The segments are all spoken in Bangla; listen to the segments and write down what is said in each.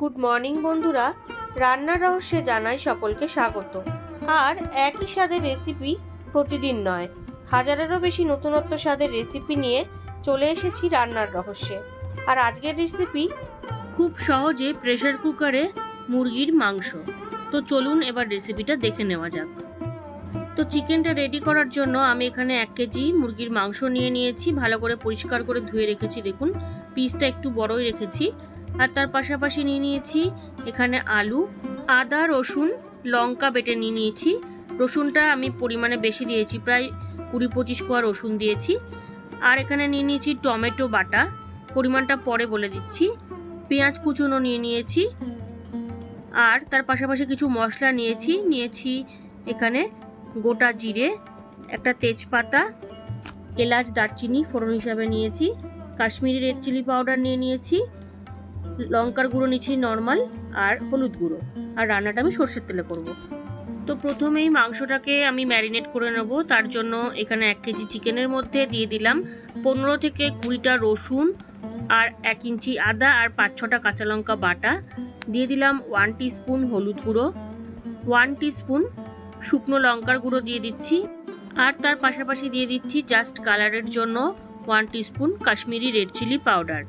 গুড মর্নিং বন্ধুরা। রান্নার রহস্যে জানাই সকলকে স্বাগত। আর একই স্বাদের রেসিপি প্রতিদিন নয়, হাজারেরও বেশি নতুনত্ব স্বাদের রেসিপি নিয়ে চলে এসেছি রান্নার রহস্যে। আর আজকের রেসিপি খুব সহজে প্রেশার কুকারে মুরগির মাংস। তো চলুন এবার রেসিপিটা দেখে নেওয়া যাক। তো চিকেনটা রেডি করার জন্য আমি এখানে এক কেজি মুরগির মাংস নিয়ে নিয়েছি। ভালো করে পরিষ্কার করে ধুয়ে রেখেছি, দেখুন। পিসটা একটু বড়ই রেখেছি। আর তার পাশাপাশি নিয়ে নিয়েছি এখানে আলু, আদা, রসুন, লঙ্কা বেটে নিয়ে নিয়েছি। রসুনটা আমি পরিমাণে বেশি দিয়েছি, প্রায় কুড়ি পঁচিশ কোয়া রসুন দিয়েছি। আর এখানে নিয়ে নিয়েছি টমেটো বাটা, পরিমাণটা পরে বলে দিচ্ছি। পেঁয়াজ কুচুনো নিয়ে নিয়েছি। আর তার পাশাপাশি কিছু মশলা নিয়েছি নিয়েছি এখানে গোটা জিরে, একটা তেজপাতা, এলাচ, দারচিনি ফোড়ন হিসাবে নিয়েছি, কাশ্মীরি রেড চিলি পাউডার নিয়ে নিয়েছি লঙ্কার গুঁড়ো নিচ্ছি নর্মাল আর হলুদ গুঁড়ো। আর রান্নাটা আমি সর্ষের তেলে করব। তো প্রথমেই মাংসটাকে আমি ম্যারিনেট করে নেব। তার জন্য এখানে এক কেজি চিকেনের মধ্যে দিয়ে দিলাম পনেরো থেকে কুড়িটা রসুন আর এক ইঞ্চি আদা আর পাঁচ ছটা কাঁচা লঙ্কা বাটা। দিয়ে দিলাম ওয়ান স্পুন হলুদ গুঁড়ো ওয়ান স্পুন শুকনো লঙ্কার গুঁড়ো দিয়ে দিচ্ছি। আর তার পাশাপাশি দিয়ে দিচ্ছি জাস্ট কালারের জন্য one spoon Kashmiri red chilli powder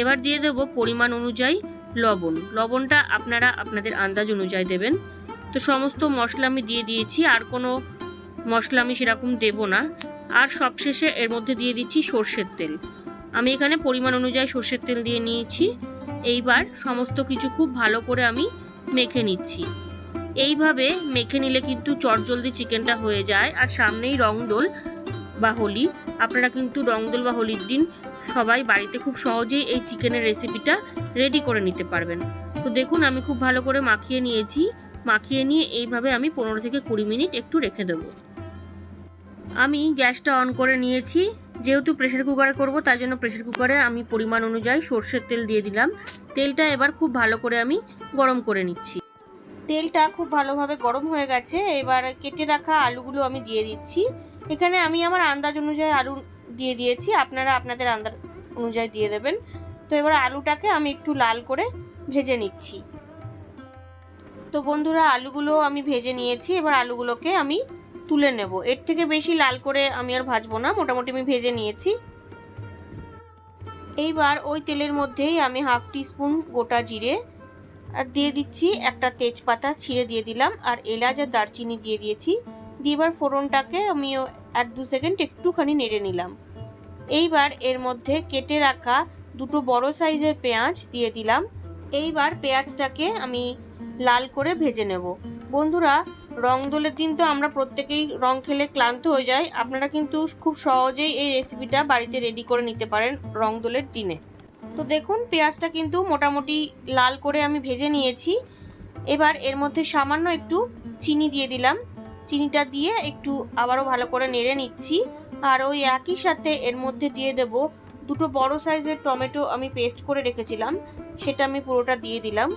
এবার দিয়ে দেবো পরিমাণ অনুযায়ী লবণ। লবণটা আপনারা আপনাদের আন্দাজ অনুযায়ী দেবেন। তো সমস্ত মশলা আমি দিয়ে দিয়েছি, আর কোনো মশলা আমি সেরকম দেবো না। আর সবশেষে এর মধ্যে দিয়ে দিচ্ছি সর্ষের তেল। আমি এখানে পরিমাণ অনুযায়ী সর্ষের তেল দিয়ে নিয়েছি। এইবার সমস্ত কিছু খুব ভালো করে আমি মেখে নিচ্ছি। এইভাবে মেখে নিলে কিন্তু চটজলদি চিকেনটা হয়ে যায়। আর সামনেই রংদোল বা হোলি। আপনারা কিন্তু রংদোল বা হোলির দিন সবাই বাড়িতে খুব সহজেই এই চিকেনের রেসিপিটা রেডি করে নিতে পারবেন। তো দেখুন, আমি খুব ভালো করে মাখিয়ে নিয়েছি। মাখিয়ে নিয়ে এইভাবে আমি পনেরো থেকে কুড়ি মিনিট একটু রেখে দেবো। আমি গ্যাসটা অন করে নিয়েছি। যেহেতু প্রেশার কুকারে করব, তাই জন্য প্রেশার কুকারে আমি পরিমাণ অনুযায়ী সর্ষের তেল দিয়ে দিলাম। তেলটা এবার খুব ভালো করে আমি গরম করে নিচ্ছি। তেলটা খুব ভালোভাবে গরম হয়ে গেছে। এবার কেটে রাখা আলুগুলো আমি দিয়ে দিচ্ছি। এখানে আমি আমার আন্দাজ অনুযায়ী আলু দিয়ে দিয়েছি, আপনারা আপনাদের আন্দাজ অনুযায়ী দিয়ে দেবেন। তো এবার আলুটাকে আমি একটু লাল করে ভেজে নিচ্ছি। তো বন্ধুরা, আলুগুলো আমি ভেজে নিয়েছি, এবার আলুগুলোকে আমি তুলে নেব। এর থেকে বেশি লাল করে আমি আর ভাজবো না, মোটামুটি আমি ভেজে নিয়েছি। এইবার ওই তেলের মধ্যেই আমি হাফ টিস্পুন গোটা জিরে, আর দিয়ে দিচ্ছি একটা তেজপাতা, ছিঁড়ে দিয়ে দিলাম, আর এলাচ আর দারচিনি দিয়ে দিয়েছি। দিয়ে এবার ফোড়নটাকে আমি এক দু সেকেন্ড একটুখানি নেড়ে নিলাম। এইবার এর মধ্যে কেটে রাখা দুটো বড় সাইজের পেঁয়াজ দিয়ে দিলাম। এইবার পেঁয়াজটাকে আমি লাল করে ভেজে নেব। বন্ধুরা, রং দোলের দিন তো আমরা প্রত্যেকেই রং খেলে ক্লান্ত হয়ে যাই। আপনারা কিন্তু খুব সহজেই এই রেসিপিটা বাড়িতে রেডি করে নিতে পারেন রং দোলের দিনে। তো দেখুন, পেঁয়াজটা কিন্তু মোটামুটি লাল করে আমি ভেজে নিয়েছি। এবার এর মধ্যে সামান্য একটু চিনি দিয়ে দিলাম। চিনিটা দিয়ে একটু আবারও ভালো করে নেড়ে নিচ্ছি। আর ওই একই সাথে এর মধ্যে দিয়ে দেব দুটো বড় সাইজের টমেটো আমি পেস্ট করে রেখেছিলাম, সেটা আমি পুরোটা দিয়ে দিলাম।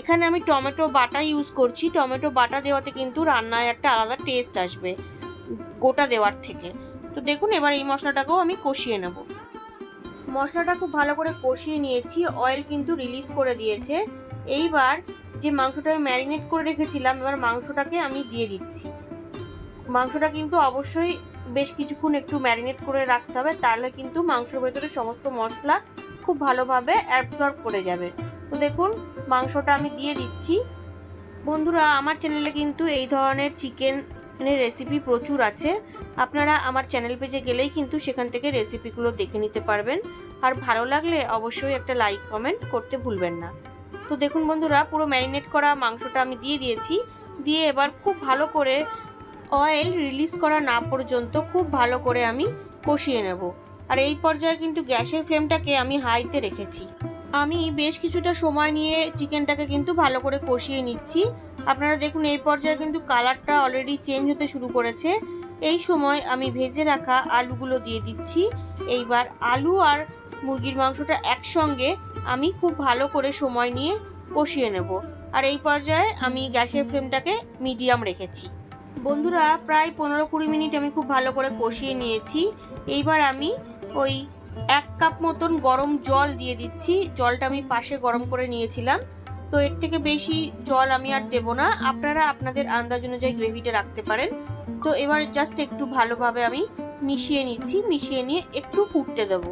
এখানে আমি টমেটো বাটা ইউজ করছি, টমেটো বাটা দেওয়াতে কিন্তু রান্নায় একটা আলাদা টেস্ট আসবে, গোটা দেওয়ার থেকে। তো দেখুন, এবার এই মশলাটাকেও আমি কষিয়ে নেব। মশলাটা খুব ভালো করে কষিয়ে নিয়েছি অয়েল কিন্তু রিলিজ করে দিয়েছে। এইবার যে মাংসটা আমি ম্যারিনেট করে রেখেছিলাম, এবার মাংসটাকে আমি দিয়ে দিচ্ছি। মাংসটা কিন্তু অবশ্যই বেশ কিছুক্ষণ একটু ম্যারিনেট করে রাখতে হবে, তাহলে কিন্তু মাংসের ভেতরে সমস্ত মশলা খুব ভালোভাবে অ্যাবজর্ব করে যাবে। তো দেখুন, মাংসটা আমি দিয়ে দিচ্ছি। বন্ধুরা, আমার চ্যানেলে কিন্তু এই ধরনের চিকেনের রেসিপি প্রচুর আছে। আপনারা আমার চ্যানেল পেজে গেলেই কিন্তু সেখান থেকে রেসিপিগুলো দেখে নিতে পারবেন। আর ভালো লাগলে অবশ্যই একটা লাইক কমেন্ট করতে ভুলবেন না। তো দেখুন বন্ধুরা, পুরো ম্যারিনেট করা মাংসটা আমি দিয়ে দিয়েছি। দিয়ে এবার খুব ভালো করে অয়েল রিলিজ করা না পর্যন্ত খুব ভালো করে আমি কষিয়ে নেব। আর এই পর্যায়ে কিন্তু গ্যাসের ফ্লেমটাকে আমি হাইতে রেখেছি। আমি বেশ কিছুটা সময় নিয়ে চিকেনটাকে কিন্তু ভালো করে কষিয়ে নিচ্ছি। আপনারা দেখুন, এই পর্যায়ে কিন্তু কালারটা অলরেডি চেঞ্জ হতে শুরু করেছে। এই সময় আমি ভেজে রাখা আলুগুলো দিয়ে দিচ্ছি। এইবার আলু আর মুরগির মাংসটা একসঙ্গে আমি খুব ভালো করে সময় নিয়ে কষিয়ে নেব। আর এই পর্যায়ে আমি গ্যাসের ফ্লেমটাকে মিডিয়াম রেখেছি। বন্ধুরা, প্রায় পনেরো কুড়ি মিনিট আমি খুব ভালো করে কষিয়ে নিয়েছি। এইবার আমি ওই এক কাপ মতন গরম জল দিয়ে দিচ্ছি। জলটা আমি পাশে গরম করে নিয়েছিলাম। তো এর থেকে বেশি জল আমি আর দেবো না। আপনারা আপনাদের আন্দাজ অনুযায়ী গ্রেভিটা রাখতে পারেন। তো এবার জাস্ট একটু ভালোভাবে আমি মিশিয়ে নিচ্ছি। মিশিয়ে নিয়ে একটু ফুটতে দেবো।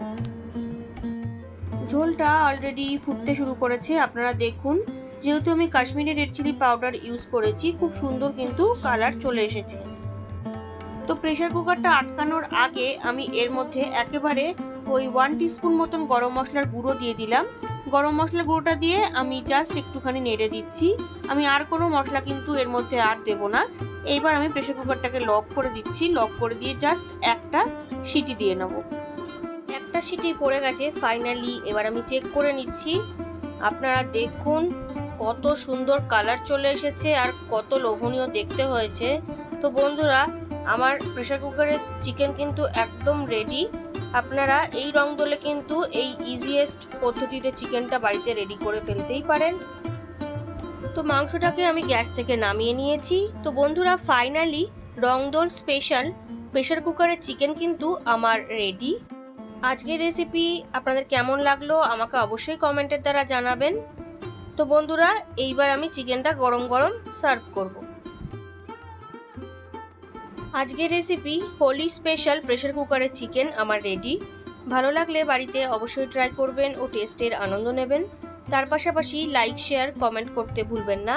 ঝোলটা অলরেডি ফুটতে শুরু করেছে, আপনারা দেখুন। যেহেতু আমি Kashmiri red chilli powder use করেছি, খুব সুন্দর কিন্তু কালার চলে এসেছে। তো প্রেশার কুকারটা আটকানোর আগে আমি এর মধ্যে একেবারে ওই ওয়ান টিস্পুন মতন গরম মশলার গুঁড়ো দিয়ে দিলাম। গরম মশলার গুঁড়োটা দিয়ে আমি জাস্ট একটুখানি নেড়ে দিচ্ছি। আমি আর কোনো মশলা কিন্তু এর মধ্যে আর দেব না। এইবার আমি প্রেশার কুকারটাকে লক করে দিচ্ছি। লক করে দিয়ে জাস্ট একটা সিটি দিয়ে নেব। একটা সিটি পড়ে গেছে ফাইনালি এবার আমি চেক করে নিচ্ছি। আপনারা দেখুন কত সুন্দর কালার চলে এসেছে আর কত লোভনীয় দেখতে হয়েছে। তো বন্ধুরা, আমার প্রেশার কুকারের চিকেন কিন্তু একদম রেডি আপনারা এই রং দলে কিন্তু এই ইজিয়েস্ট পদ্ধতিতে চিকেনটা বাড়িতে রেডি করে ফেলতেই পারেন। তো মাংসটাকে আমি গ্যাস থেকে নামিয়ে নিয়েছি। তো বন্ধুরা ফাইনালি রংদোল স্পেশাল প্রেশার কুকারের চিকেন কিন্তু আমার রেডি আজকের রেসিপি আপনাদের কেমন লাগল আমাকে অবশ্যই কমেন্টের দ্বারা জানাবেন। তো বন্ধুরা, এইবার আমি চিকেনটা গরম গরম সার্ভ করব। আজকের রেসিপি হোলি স্পেশাল প্রেশার কুকারের চিকেন আমার রেডি ভালো লাগলে বাড়িতে অবশ্যই ট্রাই করবেন ও টেস্টের আনন্দ নেবেন। তার পাশাপাশি লাইক শেয়ার কমেন্ট করতে ভুলবেন না।